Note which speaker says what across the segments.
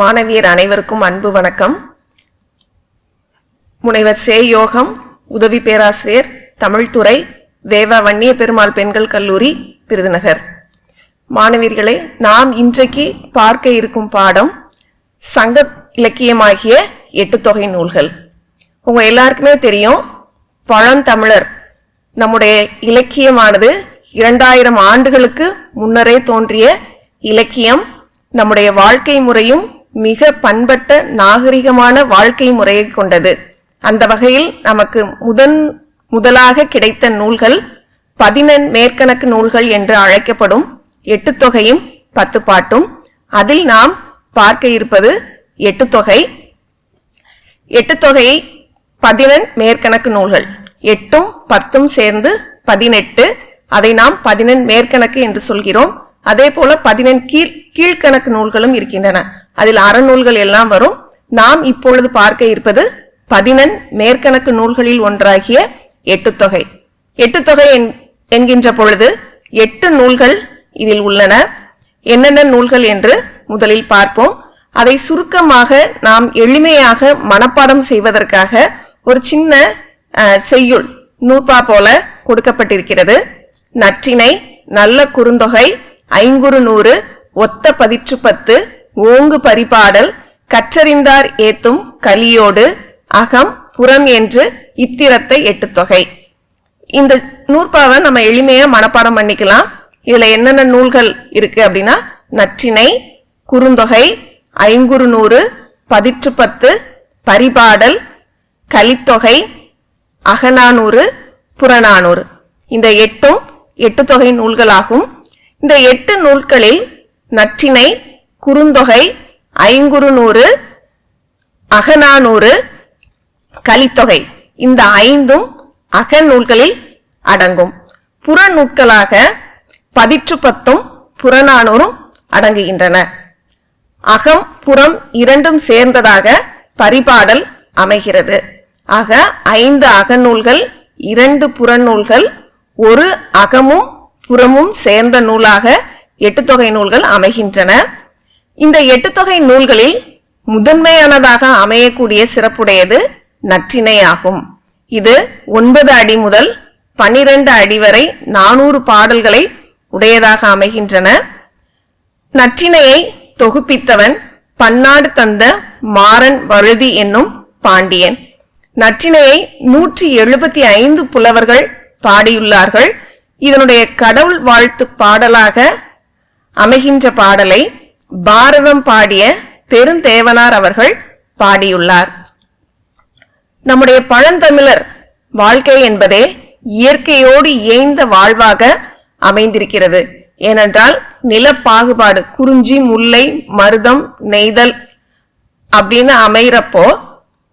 Speaker 1: மாணவியர் அனைவருக்கும் அன்பு வணக்கம். முனைவர் சே யோகம் உதவி பேராசிரியர் தமிழ்துறை வேவா வன்னிய பெருமாள் பெண்கள் கல்லூரி விருதுநகர். மாணவியர்களே நாம் இன்றைக்கு பார்க்க இருக்கும் பாடம் சங்க இலக்கியமாகிய எட்டு தொகை நூல்கள். உங்க எல்லாருக்குமே தெரியும் பழந்தமிழர் நம்முடைய இலக்கியமானது இரண்டாயிரம் ஆண்டுகளுக்கு முன்னரே தோன்றிய இலக்கியம். நம்முடைய வாழ்க்கை முறையும் மிக பண்பட்ட நாகரிகமான வாழ்க்கை முறையை கொண்டது. அந்த வகையில் நமக்கு முதன் முதலாக கிடைத்த நூல்கள் பதினெண் மேற்கணக்கு நூல்கள் என்று அழைக்கப்படும் எட்டு தொகையும் பத்து பாட்டும். அதில் நாம் பார்க்க இருப்பது எட்டு தொகை. எட்டு தொகை பதினெண் மேற்கணக்கு நூல்கள். எட்டும் பத்தும் சேர்ந்து பதினெட்டு. அதை நாம் பதினெண் மேற்கணக்கு என்று சொல்கிறோம். அதே போல பதினெண் கீழ் கீழ்கணக்கு நூல்களும் இருக்கின்றன. அதில் அறநூல்கள் எல்லாம் வரும். நாம் இப்பொழுது பார்க்க இருப்பது பதினெண் மேற்கணக்கு நூல்களில் ஒன்றாகிய எட்டு தொகை. எட்டு தொகை என்- என்கின்ற பொழுது எட்டு நூல்கள் இதில் உள்ளன. என்னென்ன நூல்கள் என்று முதலில் பார்ப்போம். அதை சுருக்கமாக நாம் எளிமையாக மனப்பாடம் செய்வதற்காக ஒரு சின்ன செய்யுள் நூற்பா போல கொடுக்கப்பட்டிருக்கிறது. நற்றினை நல்ல குறுந்தொகை ஐங்குறு நூறு ஒத்த பதிற்று பத்து ஓங்கு பரிபாடல் கற்றறிந்தார் ஏத்தும் கலியோடு அகம் புறம் என்று இத்திரத்தை எட்டு தொகை. இந்த நூற்பாவை நம்ம எளிமையா மனப்பாடம் பண்ணிக்கலாம். இதுல என்னென்ன நூல்கள் இருக்கு அப்படின்னா நற்றினை குறுந்தொகை ஐங்குறு நூறு பதிற்று பத்து பரிபாடல் கலித்தொகை அகநானூறு புறநானூறு. இந்த எட்டும் எட்டு தொகை நூல்களாகும். இந்த எட்டு நூல்களில் நற்றினை குறுந்தொகை ஐங்குறு நூறு அகநானூறு கலித்தொகை. இந்த ஐந்தும் அகநூல்களில் அடங்கும். புறநூட்களாக பதிற்று பத்தும் புறநானூறும் அடங்குகின்றன. அகம் புறம் இரண்டும் சேர்ந்ததாக பரிபாடல் அமைகிறது. ஆக ஐந்து அகநூல்கள் இரண்டு புறநூல்கள் ஒரு அகமும் புறமும் சேர்ந்த நூலாக எட்டு தொகை நூல்கள் அமைகின்றன. இந்த எட்டு தொகை நூல்களில் முதன்மையானதாக அமையக்கூடிய சிறப்புடையது நற்றிணை ஆகும் இது ஒன்பது அடி முதல் பனிரெண்டு அடி வரை நானூறு பாடல்களை உடையதாக அமைகின்றன. நற்றினையை தொகுப்பித்தவன் பன்னாடு தந்த மாறன் வழுதி என்னும் பாண்டியன். நற்றினையை நூற்றி எழுபத்தி ஐந்து புலவர்கள் பாடியுள்ளார்கள். இதனுடைய கடவுள் வாழ்த்து பாடலாக அமைகின்ற பாடலை பாரதம் பாடிய பெருந்தேவனார் அவர்கள் பாடியுள்ளார். நம்முடைய பழந்தமிழர் வாழ்க்கை என்பதே இயற்கையோடு இயைந்த வாழ்வாக அமைந்திருக்கிறது. ஏனென்றால் நிலப்பாகுபாடு குறிஞ்சி முல்லை மருதம் நெய்தல் அப்படின்னு அமைகிறப்போ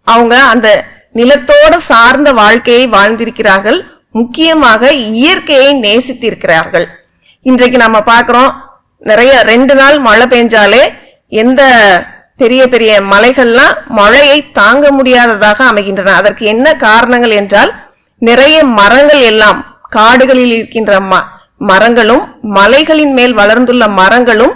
Speaker 1: அவங்க அந்த நிலத்தோட சார்ந்த வாழ்க்கையை வாழ்ந்திருக்கிறார்கள். முக்கியமாக இயற்கையை நேசித்திருக்கிறார்கள். இன்றைக்கு நம்ம பார்க்கிறோம் நிறைய ரெண்டு நாள் மழை பெஞ்சாலே எந்த பெரிய பெரிய மலைகள்லாம் மழையை தாங்க முடியாததாக அமைகின்றன. அதற்கு என்ன காரணங்கள் என்றால் நிறைய மரங்கள் எல்லாம் காடுகளில் இருக்கின்ற ம மரங்களும் மலைகளின் மேல் வளர்ந்துள்ள மரங்களும்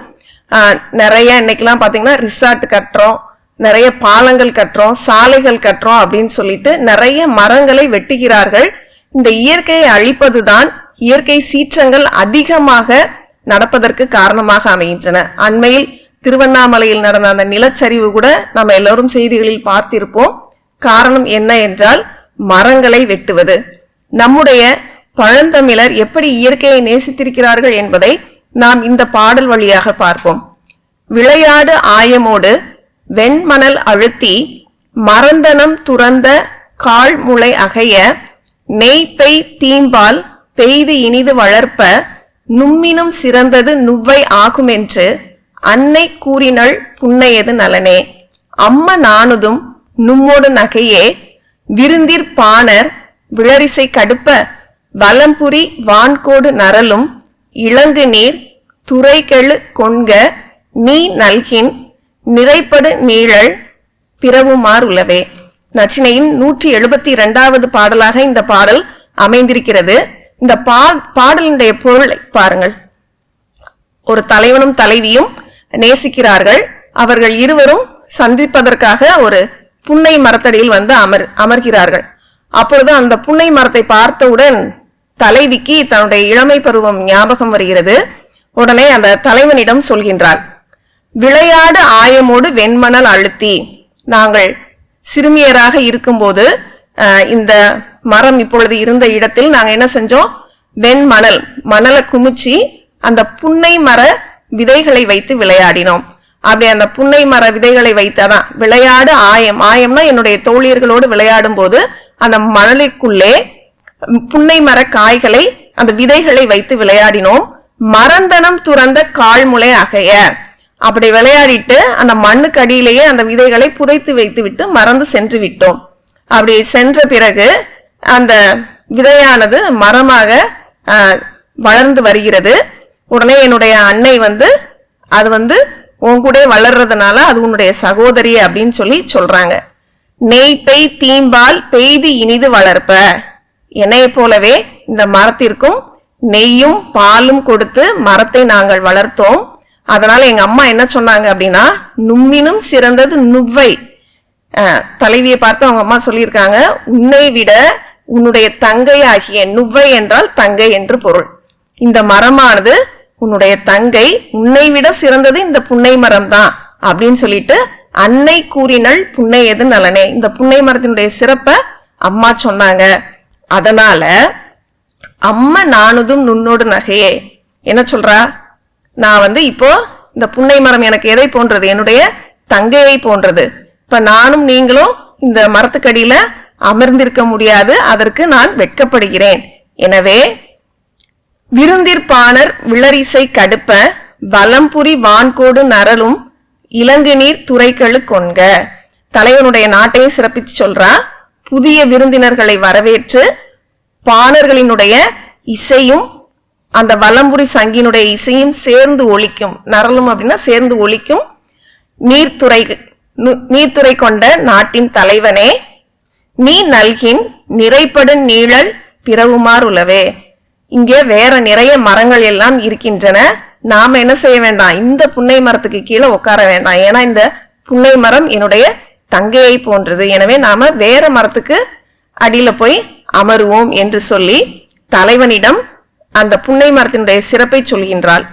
Speaker 1: நிறைய இன்னைக்கெல்லாம் பார்த்தீங்கன்னா ரிசார்ட் கட்டுறோம் நிறைய பாலங்கள் கட்டுறோம் சாலைகள் கட்டுறோம் அப்படின்னு சொல்லிட்டு நிறைய மரங்களை வெட்டுகிறார்கள். இந்த இயற்கையை அழிப்பதுதான் இயற்கை சீற்றங்கள் அதிகமாக நடப்பதற்கு காரணமாக அமைகின்றன. அண்மையில் திருவண்ணாமலையில் நடந்த அந்த நிலச்சரிவு கூட நம்ம எல்லோரும் செய்திகளில் பார்த்திருப்போம். காரணம் என்ன என்றால் மரங்களை வெட்டுவது. நம்முடைய பழந்தமிழர் எப்படி இயற்கையை நேசித்திருக்கிறார்கள் என்பதை நாம் இந்த பாடல் வழியாக பார்ப்போம். விளையாடு ஆயமோடு வெண்மணல் அழுத்தி மறந்தனம் துறந்த காழ்முளை அகைய நெய்ப்பை தீம்பால் பெய்து இனிது வளர்ப்ப நும்மினும் சிறந்தது நுவ்வை ஆகுமென்று அன்னை கூறினள் புன்னையது நலனே. அம்ம நானுதும் நும்மோடு நகையே விருந்திற் பாணர் விளரிசை கடுப்ப வலம்புரி வான்கோடு நரலும் இளங்கு நீர் துறைகெழு கொண்க நீ நல்கின் நிறைப்படு நீழல் பிறவுமார் உளவே. நச்சினையின் நூற்றி எழுபத்தி இரண்டாவது பாடலாக இந்த பாடல் அமைந்திருக்கிறது. இந்த பா பாடலினுடைய பொருளை பாருங்கள். ஒரு தலைவனும் தலைவியும் நேசிக்கிறார்கள். அவர்கள் இருவரும் சந்திப்பதற்காக ஒரு புன்னை மரத்தடியில் வந்து அமர் அமர்கிறார்கள். அப்பொழுது அந்த புன்னை மரத்தை பார்த்தவுடன் தலைவிக்கு தன்னுடைய இளமை பருவம் ஞாபகம் வருகிறது. உடனே அந்த தலைவனிடம் சொல்கின்றாள் விளையாடு ஆயமோடு வெண்மணல் அழுத்தி. நாங்கள் சிறுமியராக இருக்கும்போது இந்த மரம் இப்பொழுது இருந்த இடத்தில் நாங்க என்ன செஞ்சோம்? வெண் மணல் மணலை குமிச்சு அந்த புன்னை மர விதைகளை வைத்து விளையாடினோம். அப்படி அந்த புன்னை மர விதைகளை வைத்தாதான் விளையாடு ஆயம். ஆயம்னா என்னுடைய தோழியர்களோடு விளையாடும் போது அந்த மணலுக்குள்ளே புன்னை மர காய்களை அந்த விதைகளை வைத்து விளையாடினோம். மரந்தனம் துறந்த கால்முளை அகைய. அப்படி விளையாடிட்டு அந்த மண்ணுக்கு அடியிலேயே அந்த விதைகளை புதைத்து வைத்து விட்டு மறந்து சென்று விட்டோம். அப்படி சென்ற பிறகு அந்த விதையானது மரமாக வளர்ந்து வருகிறது. உடனே என்னுடைய அன்னை வந்து அது வந்து உன் கூட வளர்றதுனால அது உன்னுடைய சகோதரி அப்படின்னு சொல்லி சொல்றாங்க. நெய் பெய் தீம்பால் பெய்து இனிது வளர்ப்ப. என்னை போலவே இந்த மரத்திற்கும் நெய்யும் பாலும் கொடுத்து மரத்தை நாங்கள் வளர்த்தோம். அதனால எங்க அம்மா என்ன சொன்னாங்க அப்படின்னா நும்மினும் சிறந்தது நுவ்வை. தலைவியை பார்த்து அவங்க அம்மா சொல்லியிருக்காங்க உன்னை விட உன்னுடைய தங்கை ஆகிய நுவ்வை என்றால் தங்கை என்று பொருள். இந்த மரமானது உன்னுடைய தங்கை உன்னை விட சிறந்தது இந்த புன்னை மரம் தான் அப்படின்னு சொல்லிட்டு அன்னை கூறினள் புன்னை எது நலனே. இந்த புன்னை மரத்தினுடைய சிறப்பை அம்மா சொன்னாங்க. அதனால அம்மா நானுதும் நுண்ணோடு நகையே. என்ன சொல்றா? நான் வந்து இப்போ இந்த புன்னை மரம் எனக்கு எதை போன்றது? என்னுடைய தங்கையை போன்றது. இப்ப நானும் நீங்களும் இந்த மரத்துக்கடியில அமர்ந்திருக்க முடியாது. அதற்கு நான் வெட்கப்படுகிறேன். எனவே விருந்திற்பாணர் விளரிசை கடுப்ப வலம்புரி வான்கோடு நரலும் இலங்கு நீர் துறைகளு கொண்க. தலைவனுடைய நாட்டையும் சிறப்பித்து சொல்றா புதிய விருந்தினர்களை வரவேற்று பாணர்களினுடைய இசையும் அந்த வலம்புரி சங்கினுடைய இசையும் சேர்ந்து ஒழிக்கும் நரலும் அப்படின்னா சேர்ந்து ஒழிக்கும் நீர்த்துறை நீர்த்துறை கொண்ட நாட்டின் தலைவனே நீ நல்கின் நிறைப்படும் நீழல் பிறவுமார் உளவே இங்கே வேற நிறைய மரங்கள் எல்லாம் இருக்கின்றன. நாம என்ன செய்ய வேண்டாம்? இந்த புன்னை மரத்துக்கு கீழே உட்கார வேண்டாம். ஏன்னா இந்த புன்னை மரம் என்னுடைய தங்கையை போன்றது. எனவே நாம வேற மரத்துக்கு அடியில போய் அமருவோம் என்று சொல்லி தலைவனிடம் அந்த புன்னை மரத்தினுடைய சிறப்பை சொல்கின்றாள்.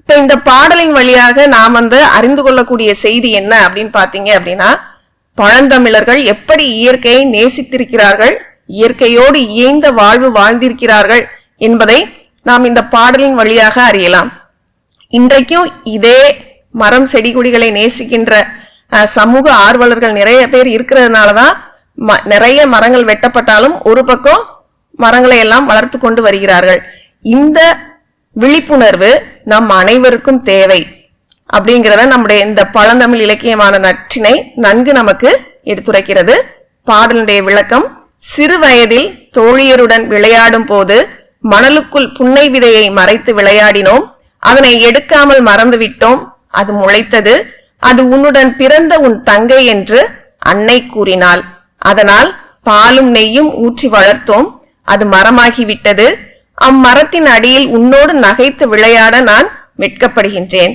Speaker 1: இப்ப இந்த பாடலின் வழியாக நாம் வந்து அறிந்து கொள்ளக்கூடிய செய்தி என்ன அப்படின்னு பாத்தீங்க அப்படின்னா பழந்தமிழர்கள் எப்படி இயற்கையை நேசித்திருக்கிறார்கள் இயற்கையோடு இயைந்த வாழ்வு வாழ்ந்திருக்கிறார்கள் என்பதை நாம் இந்த பாடலின் வழியாக அறியலாம். இன்றைக்கும் இதே மரம் செடி கொடிகளை நேசிக்கின்ற சமூக ஆர்வலர்கள் நிறைய பேர் இருக்கிறதுனால தான் ம- நிறைய மரங்கள் வெட்டப்பட்டாலும் ஒரு பக்கம் மரங்களை எல்லாம் வளர்த்து கொண்டு வருகிறார்கள். இந்த விழிப்புணர்வு நம் அனைவருக்கும் தேவை. அப்படிங்கிறத நம்முடைய இந்த பழந்தமிழ் இலக்கியமான நற்றினை நன்கு நமக்கு எடுத்துரைக்கிறது. பாடலுடைய விளக்கம் சிறு வயதில் தோழியருடன் விளையாடும் போது மணலுக்குள் புன்னை விதையை மறைத்து விளையாடினோம். அதனை எடுக்காமல் மறந்துவிட்டோம் அது முளைத்தது. அது உன்னுடன் பிறந்த உன் தங்கை என்று அன்னை கூறினாள். அதனால் பாலும் நெய்யும் ஊற்றி வளர்த்தோம். அது மரமாகிவிட்டது. அம்மரத்தின் அடியில் உன்னோடு நகைத்து விளையாட நான் வெட்கப்படுகின்றேன்.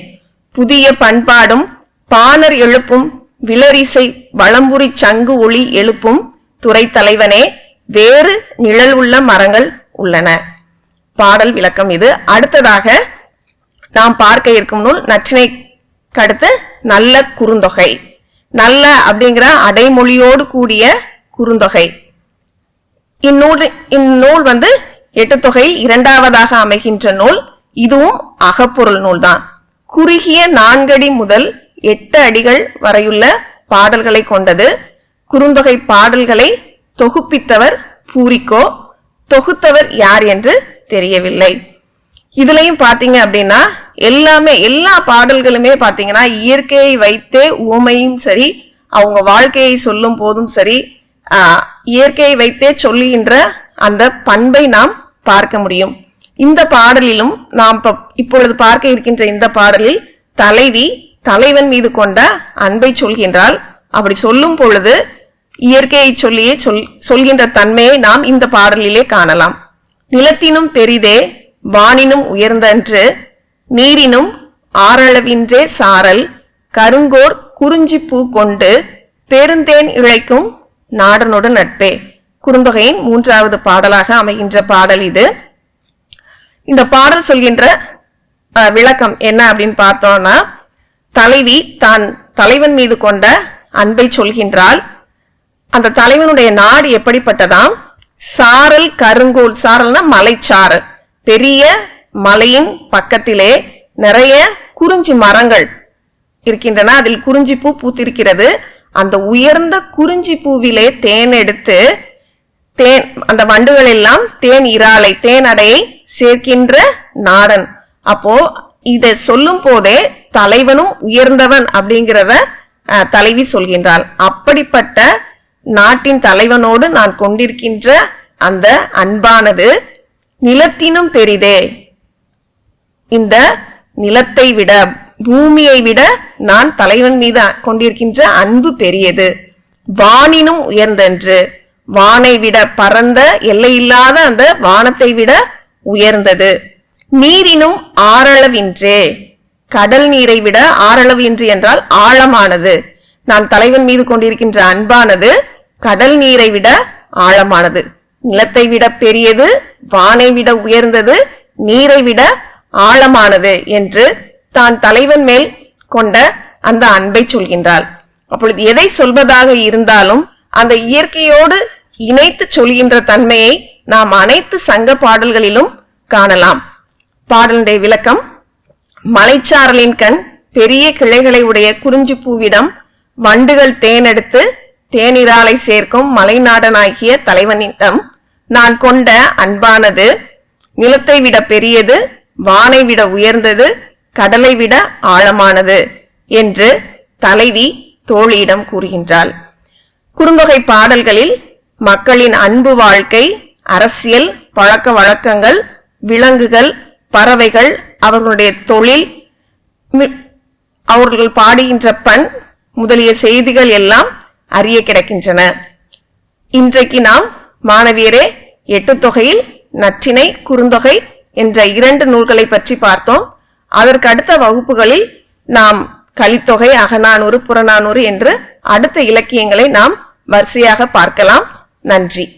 Speaker 1: புதிய பண்பாடும் பாணர் எழுப்பும் விலரிசை வளம்புரி சங்கு ஒளி எழுப்பும் துறை தலைவனே வேறு நிழல் உள்ள மரங்கள் உள்ளன. பாடல் விளக்கம் இது. அடுத்ததாக நாம் பார்க்க இருக்கும் நூல் நற்றினை அடுத்து நல்ல குறுந்தொகை. நல்ல அப்படிங்கிற அடைமொழியோடு கூடிய குறுந்தொகை. இந்நூல் இந்நூல் வந்து எட்டு தொகையில் இரண்டாவதாக அமைகின்ற நூல். இதுவும் அகப்பொருள் நூல்தான். குறுகிய நான்கடி முதல் எட்டு அடிகள் வரையுள்ள பாடல்களை கொண்டது. குறுந்தொகை பாடல்களை தொகுப்பித்தவர் பூரிக்கோ தொகுத்தவர் யார் என்று தெரியவில்லை. இதுலயும் பாத்தீங்க அப்படின்னா எல்லாமே எல்லா பாடல்களுமே பாத்தீங்கன்னா இயற்கையை வைத்தே உவமையும் சரி அவங்க வாழ்க்கையை சொல்லும் போதும் சரி இயற்கையை வைத்தே சொல்லுகின்ற அந்த பண்பை நாம் பார்க்க முடியும். இந்த பாடலிலும் நாம் இப்பொழுது பார்க்க இருக்கின்ற இந்த பாடலில் தலைவி தலைவன் மீது கொண்ட அன்பை சொல்கின்றாள். அப்படி சொல்லும் பொழுது இயற்கையை சொல்லியே சொல் சொல்கின்ற தன்மையை நாம் இந்த பாடலிலே காணலாம். நிலத்தினும் பெரிதே வானினும் உயர்ந்தன்று நீரினும் ஆறளவின்றே சாரல் கருங்கோர் குறிஞ்சி பூ கொண்டு பெருந்தேன் இழைக்கும் நாடனோடு நட்பே. குறுந்தொகையின் மூன்றாவது பாடலாக அமைகின்ற பாடல் இது. இந்த பாடல் சொல்கின்ற விளக்கம் என்ன அப்படின்னு பார்த்தோம்னா தலைவி தான் தலைவன் மீது கொண்ட அன்பை சொல்கின்றாள். அந்த தலைவனுடைய நாடு எப்படிப்பட்டதாம்? சாரல் கருங்கோல் சாரல்னா மலைச்சாரல் பெரிய மலையின் பக்கத்திலே நிறைய குறிஞ்சி மரங்கள் இருக்கின்றன. அதில் குறிஞ்சி பூ பூத்திருக்கிறது. அந்த உயர்ந்த குறிஞ்சி பூவிலே தேன் எடுத்து தேன் அந்த வண்டுகள் எல்லாம் தேன் இறாலை தேன் அடையை சேர்க்கின்ற நாடன். அப்போ இதை சொல்லும் போதே தலைவனும் உயர்ந்தவன் அப்படிங்கிறத அஹ், தலைவி சொல்கின்றாள். அப்படிப்பட்ட நாட்டின் தலைவனோடு நான் கொண்டிருக்கின்ற அந்த அன்பானது நிலத்தினும் பெரிதே. இந்த நிலத்தை விட பூமியை விட நான் தலைவன் மீது கொண்டிருக்கின்ற அன்பு பெரியது. வானினும் உயர்ந்தென்று. வானை விட பரந்த எல்லையில்லாத அந்த வானத்தை விட உயர்ந்தது. நீரினும் ஆறளவின்றே. கடல் நீரை விட ஆறளவு என்றால் ஆழமானது. நான் தலைவன் மீது கொண்டிருக்கின்ற அன்பானது கடல் நீரை விட ஆழமானது. நிலத்தை விட பெரியது வானை விட உயர்ந்தது நீரை விட ஆழமானது என்று தான் தலைவன் மேல் கொண்ட அந்த அன்பை சொல்கின்றாள். அப்பொழுது எதை சொல்வதாக இருந்தாலும் அந்த இயற்கையோடு இணைத்து சொல்கின்ற தன்மையை நாம் அனைத்து சங்க பாடல்களிலும் காணலாம். பாடலுடைய விளக்கம் மலைச்சாரலின் கண் பெரிய கிளைகளை உடைய குறிஞ்சி பூவிடம் வண்டுகள் தேனெடுத்து தேனிராலை சேர்க்கும் மலைநாடனாகிய தலைவனிடம் நான் கொண்ட அன்பானது நிலத்தை விட பெரியது வானை விட உயர்ந்தது கடலை விட ஆழமானது என்று தலைவி தோழியிடம் கூறுகின்றாள். குறுந்தொகை பாடல்களில் மக்களின் அன்பு வாழ்க்கை அரசியல் பழக்க வழக்கங்கள் விலங்குகள் பறவைகள் அவர்களுடைய தொழில் மி- அவர்கள் பாடுகின்ற பண் முதலிய செய்திகள் எல்லாம் அறிய கிடக்கின்றன. இன்றைக்கு நாம் மாணவியரே எட்டு தொகையில் நற்றினை குறுந்தொகை என்ற இரண்டு நூல்களை பற்றி பார்த்தோம். அதற்கு அடுத்த வகுப்புகளில் நாம் கலித்தொகை அகநானூறு புறநானூறு என்று அடுத்த இலக்கியங்களை நாம் வரிசையாக பார்க்கலாம். நன்றி.